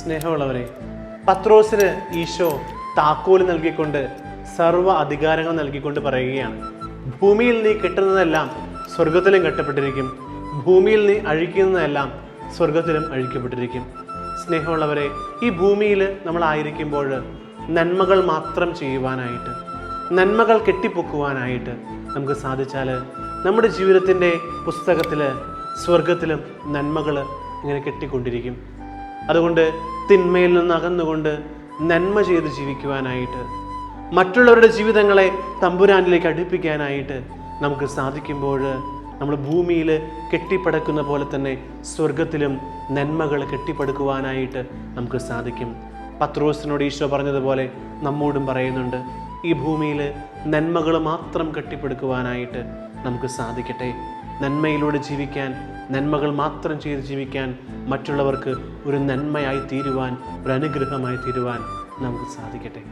സ്നേഹമുള്ളവരെ പത്രോസിന് ഈശോ താക്കോൽ നൽകിക്കൊണ്ട് സർവ അധികാരങ്ങൾ നൽകിക്കൊണ്ട് പറയുകയാണ്. ഭൂമിയിൽ നീ കെട്ടുന്നതെല്ലാം സ്വർഗത്തിലും കെട്ടപ്പെട്ടിരിക്കും. ഭൂമിയിൽ നീ അഴിക്കുന്നതെല്ലാം സ്വർഗത്തിലും അഴിക്കപ്പെട്ടിരിക്കും. സ്നേഹമുള്ളവരെ ഈ ഭൂമിയിൽ നമ്മളായിരിക്കുമ്പോൾ നന്മകൾ മാത്രം ചെയ്യുവാനായിട്ട് നന്മകൾ കെട്ടിപ്പൊക്കുവാനായിട്ട് നമുക്ക് സാധിച്ചാൽ നമ്മുടെ ജീവിതത്തിന്റെ പുസ്തകത്തിൽ സ്വർഗത്തിലും നന്മകൾ ഇങ്ങനെ കെട്ടിക്കൊണ്ടിരിക്കും. അതുകൊണ്ട് തിന്മയിൽ നിന്ന് അകന്നുകൊണ്ട് നന്മ ചെയ്ത് ജീവിക്കുവാനായിട്ട് മറ്റുള്ളവരുടെ ജീവിതങ്ങളെ തമ്പുരാനിലേക്ക് അടുപ്പിക്കാനായിട്ട് നമുക്ക് സാധിക്കുമ്പോൾ നമ്മൾ ഭൂമിയിൽ കെട്ടിപ്പടക്കുന്ന പോലെ തന്നെ സ്വർഗത്തിലും നന്മകൾ കെട്ടിപ്പടുക്കുവാനായിട്ട് നമുക്ക് സാധിക്കും. പത്രോസിനോട് ഈശോ പറഞ്ഞതുപോലെ നമ്മോടും പറയുന്നുണ്ട് ഈ ഭൂമിയിൽ നന്മകൾ മാത്രം കെട്ടിപ്പടുക്കുവാനായിട്ട് നമുക്ക് സാധിക്കട്ടെ. നന്മയിലൂടെ ജീവിക്കാൻ നന്മകൾ മാത്രം ചെയ്ത് ജീവിക്കാൻ മറ്റുള്ളവർക്ക് ഒരു നന്മയായി തീരുവാൻ ഒരു അനുഗ്രഹമായി തീരുവാൻ നമുക്ക് സാധിക്കട്ടെ.